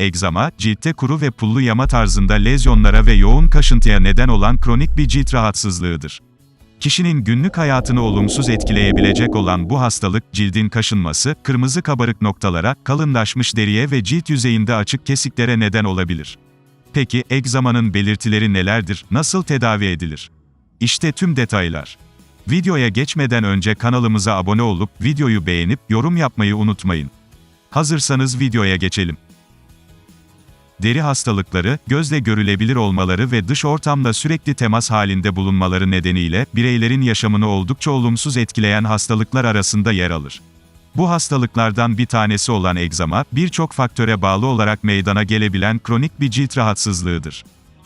Egzama, ciltte kuru ve pullu yama tarzında lezyonlara ve yoğun kaşıntıya neden olan kronik bir cilt rahatsızlığıdır. Kişinin günlük hayatını olumsuz etkileyebilecek olan bu hastalık, cildin kaşınması, kırmızı kabarık noktalara, kalınlaşmış deriye ve cilt yüzeyinde açık kesiklere neden olabilir. Peki, egzamanın belirtileri nelerdir, nasıl tedavi edilir? İşte tüm detaylar. Videoya geçmeden önce kanalımıza abone olup, videoyu beğenip, yorum yapmayı unutmayın. Hazırsanız videoya geçelim. Deri hastalıkları, gözle görülebilir olmaları ve dış ortamla sürekli temas halinde bulunmaları nedeniyle, bireylerin yaşamını oldukça olumsuz etkileyen hastalıklar arasında yer alır. Bu hastalıklardan bir tanesi olan egzama, birçok faktöre bağlı olarak meydana gelebilen kronik bir cilt rahatsızlığıdır.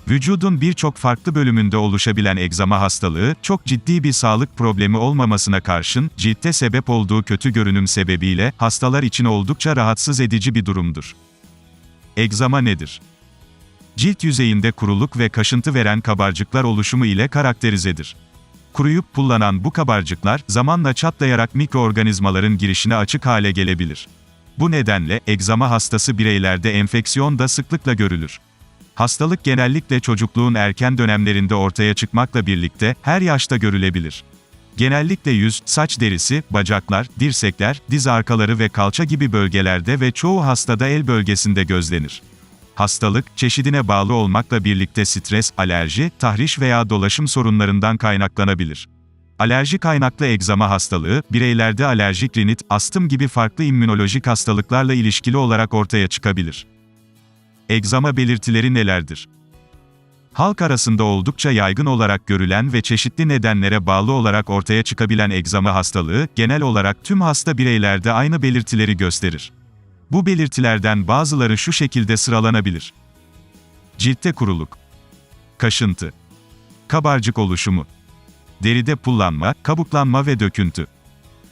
Vücudun birçok farklı bölümünde oluşabilen egzama hastalığı, çok ciddi bir sağlık problemi olmamasına karşın, ciltte sebep olduğu kötü görünüm sebebiyle, hastalar için oldukça rahatsız edici bir durumdur. Egzama nedir? Cilt yüzeyinde kuruluk ve kaşıntı veren kabarcıklar oluşumu ile karakterizedir. Kuruyup pullanan bu kabarcıklar, zamanla çatlayarak mikroorganizmaların girişine açık hale gelebilir. Bu nedenle, egzama hastası bireylerde enfeksiyon da sıklıkla görülür. Hastalık genellikle çocukluğun erken dönemlerinde ortaya çıkmakla birlikte, her yaşta görülebilir. Genellikle yüz, saç derisi, bacaklar, dirsekler, diz arkaları ve kalça gibi bölgelerde ve çoğu hastada el bölgesinde gözlenir. Hastalık, çeşidine bağlı olmakla birlikte stres, alerji, tahriş veya dolaşım sorunlarından kaynaklanabilir. Alerji kaynaklı egzama hastalığı, bireylerde alerjik rinit, astım gibi farklı immünolojik hastalıklarla ilişkili olarak ortaya çıkabilir. Egzama belirtileri nelerdir? Halk arasında oldukça yaygın olarak görülen ve çeşitli nedenlere bağlı olarak ortaya çıkabilen egzama hastalığı, genel olarak tüm hasta bireylerde aynı belirtileri gösterir. Bu belirtilerden bazıları şu şekilde sıralanabilir. Ciltte kuruluk, kaşıntı, kabarcık oluşumu, deride pullanma, kabuklanma ve döküntü,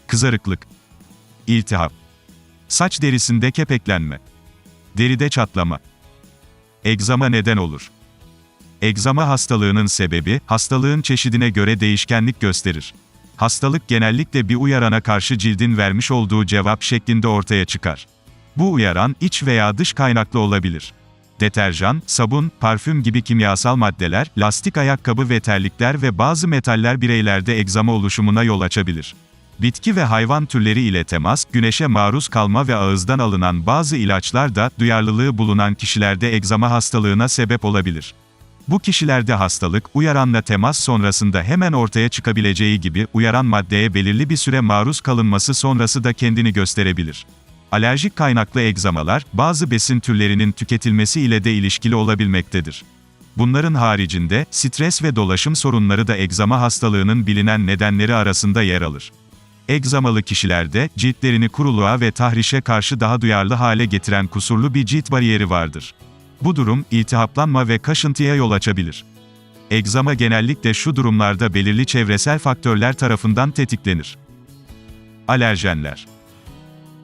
kızarıklık, iltihap, saç derisinde kepeklenme, deride çatlama, egzama neden olur. Egzama hastalığının sebebi, hastalığın çeşidine göre değişkenlik gösterir. Hastalık genellikle bir uyarana karşı cildin vermiş olduğu cevap şeklinde ortaya çıkar. Bu uyaran, iç veya dış kaynaklı olabilir. Deterjan, sabun, parfüm gibi kimyasal maddeler, lastik ayakkabı ve terlikler ve bazı metaller bireylerde egzama oluşumuna yol açabilir. Bitki ve hayvan türleri ile temas, güneşe maruz kalma ve ağızdan alınan bazı ilaçlar da, duyarlılığı bulunan kişilerde egzama hastalığına sebep olabilir. Bu kişilerde hastalık, uyaranla temas sonrasında hemen ortaya çıkabileceği gibi, uyaran maddeye belirli bir süre maruz kalınması sonrası da kendini gösterebilir. Alerjik kaynaklı egzamalar, bazı besin türlerinin tüketilmesi ile de ilişkili olabilmektedir. Bunların haricinde, stres ve dolaşım sorunları da egzama hastalığının bilinen nedenleri arasında yer alır. Egzamalı kişilerde, ciltlerini kuruluğa ve tahrişe karşı daha duyarlı hale getiren kusurlu bir cilt bariyeri vardır. Bu durum, iltihaplanma ve kaşıntıya yol açabilir. Egzama genellikle şu durumlarda belirli çevresel faktörler tarafından tetiklenir. Alerjenler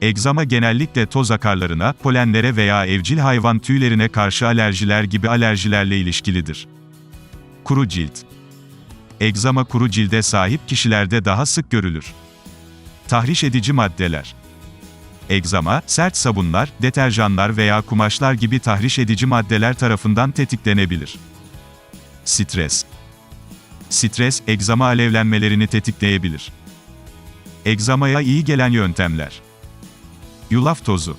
Egzama genellikle toz akarlarına, polenlere veya evcil hayvan tüylerine karşı alerjiler gibi alerjilerle ilişkilidir. Kuru cilt Egzama kuru cilde sahip kişilerde daha sık görülür. Tahriş edici maddeler Egzama, sert sabunlar, deterjanlar veya kumaşlar gibi tahriş edici maddeler tarafından tetiklenebilir. Stres Stres, egzama alevlenmelerini tetikleyebilir. Egzamaya iyi gelen yöntemler Yulaf tozu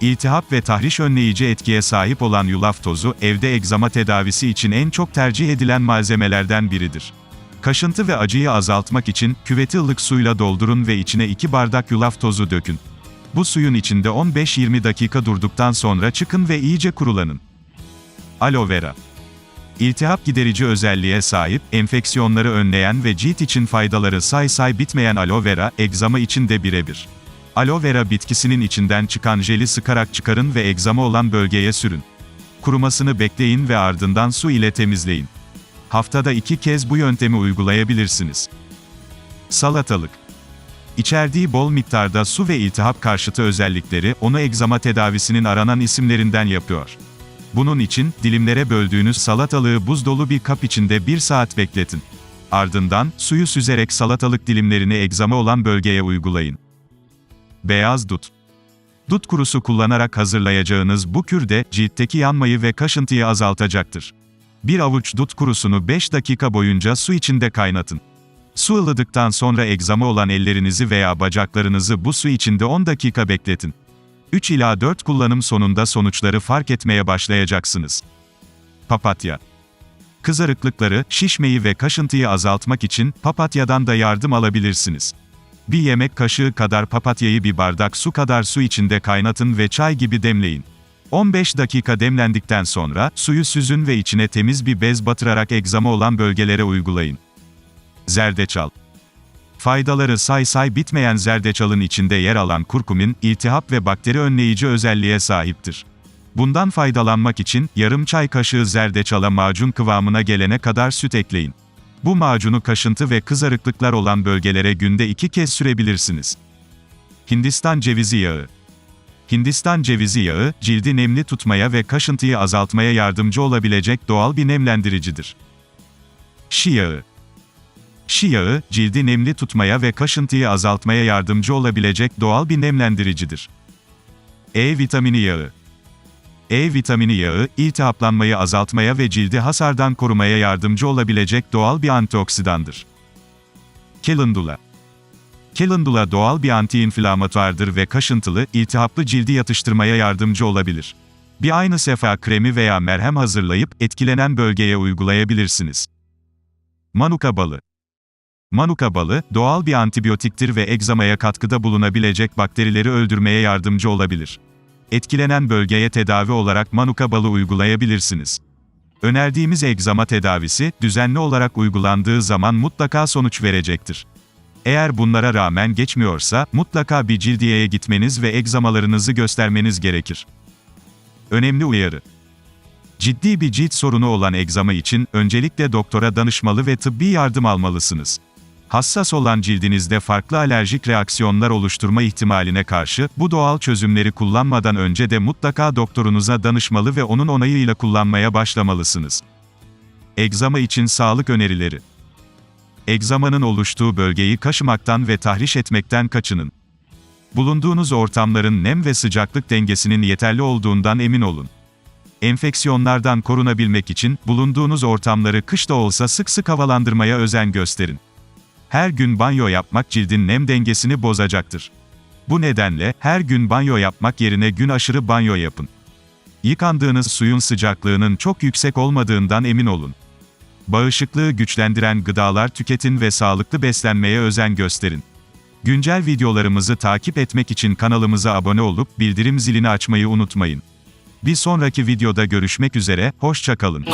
İltihap ve tahriş önleyici etkiye sahip olan yulaf tozu, evde egzama tedavisi için en çok tercih edilen malzemelerden biridir. Kaşıntı ve acıyı azaltmak için, küveti ılık suyla doldurun ve içine 2 bardak yulaf tozu dökün. Bu suyun içinde 15-20 dakika durduktan sonra çıkın ve iyice kurulanın. Aloe vera İltihap giderici özelliğe sahip, enfeksiyonları önleyen ve cilt için faydaları say say bitmeyen aloe vera, egzama için de birebir. Aloe vera bitkisinin içinden çıkan jeli sıkarak çıkarın ve egzama olan bölgeye sürün. Kurumasını bekleyin ve ardından su ile temizleyin. Haftada iki kez bu yöntemi uygulayabilirsiniz. Salatalık İçerdiği bol miktarda su ve iltihap karşıtı özellikleri, onu egzama tedavisinin aranan isimlerinden yapıyor. Bunun için, dilimlere böldüğünüz salatalığı buz dolu bir kap içinde 1 saat bekletin. Ardından, suyu süzerek salatalık dilimlerini egzama olan bölgeye uygulayın. Beyaz dut Dut kurusu kullanarak hazırlayacağınız bu kürde, ciltteki yanmayı ve kaşıntıyı azaltacaktır. Bir avuç dut kurusunu 5 dakika boyunca su içinde kaynatın. Su ılıdıktan sonra egzama olan ellerinizi veya bacaklarınızı bu su içinde 10 dakika bekletin. 3 ila 4 kullanım sonunda sonuçları fark etmeye başlayacaksınız. Papatya Kızarıklıkları, şişmeyi ve kaşıntıyı azaltmak için papatyadan da yardım alabilirsiniz. Bir yemek kaşığı kadar papatyayı bir bardak su kadar su içinde kaynatın ve çay gibi demleyin. 15 dakika demlendikten sonra, suyu süzün ve içine temiz bir bez batırarak egzama olan bölgelere uygulayın. Zerdeçal Faydaları say say bitmeyen zerdeçalın içinde yer alan kurkumin, iltihap ve bakteri önleyici özelliğe sahiptir. Bundan faydalanmak için, yarım çay kaşığı zerdeçala macun kıvamına gelene kadar süt ekleyin. Bu macunu kaşıntı ve kızarıklıklar olan bölgelere günde iki kez sürebilirsiniz. Hindistan cevizi yağı Hindistan cevizi yağı, cildi nemli tutmaya ve kaşıntıyı azaltmaya yardımcı olabilecek doğal bir nemlendiricidir. Şi yağı Şi yağı, cildi nemli tutmaya ve kaşıntıyı azaltmaya yardımcı olabilecek doğal bir nemlendiricidir. E vitamini yağı E vitamini yağı, iltihaplanmayı azaltmaya ve cildi hasardan korumaya yardımcı olabilecek doğal bir antioksidandır. Calendula Calendula doğal bir antiinflamatuardır ve kaşıntılı, iltihaplı cildi yatıştırmaya yardımcı olabilir. Bir aynı sefa kremi veya merhem hazırlayıp, etkilenen bölgeye uygulayabilirsiniz. Manuka balı Manuka balı, doğal bir antibiyotiktir ve egzamaya katkıda bulunabilecek bakterileri öldürmeye yardımcı olabilir. Etkilenen bölgeye tedavi olarak manuka balı uygulayabilirsiniz. Önerdiğimiz egzama tedavisi, düzenli olarak uygulandığı zaman mutlaka sonuç verecektir. Eğer bunlara rağmen geçmiyorsa, mutlaka bir cildiyeye gitmeniz ve egzamalarınızı göstermeniz gerekir. Önemli uyarı. Ciddi bir cilt sorunu olan egzama için, öncelikle doktora danışmalı ve tıbbi yardım almalısınız. Hassas olan cildinizde farklı alerjik reaksiyonlar oluşturma ihtimaline karşı, bu doğal çözümleri kullanmadan önce de mutlaka doktorunuza danışmalı ve onun onayıyla kullanmaya başlamalısınız. Egzama için sağlık önerileri Egzamanın oluştuğu bölgeyi kaşımaktan ve tahriş etmekten kaçının. Bulunduğunuz ortamların nem ve sıcaklık dengesinin yeterli olduğundan emin olun. Enfeksiyonlardan korunabilmek için, bulunduğunuz ortamları kışta olsa sık sık havalandırmaya özen gösterin. Her gün banyo yapmak cildin nem dengesini bozacaktır. Bu nedenle, her gün banyo yapmak yerine gün aşırı banyo yapın. Yıkandığınız suyun sıcaklığının çok yüksek olmadığından emin olun. Bağışıklığı güçlendiren gıdalar tüketin ve sağlıklı beslenmeye özen gösterin. Güncel videolarımızı takip etmek için kanalımıza abone olup bildirim zilini açmayı unutmayın. Bir sonraki videoda görüşmek üzere, hoşçakalın.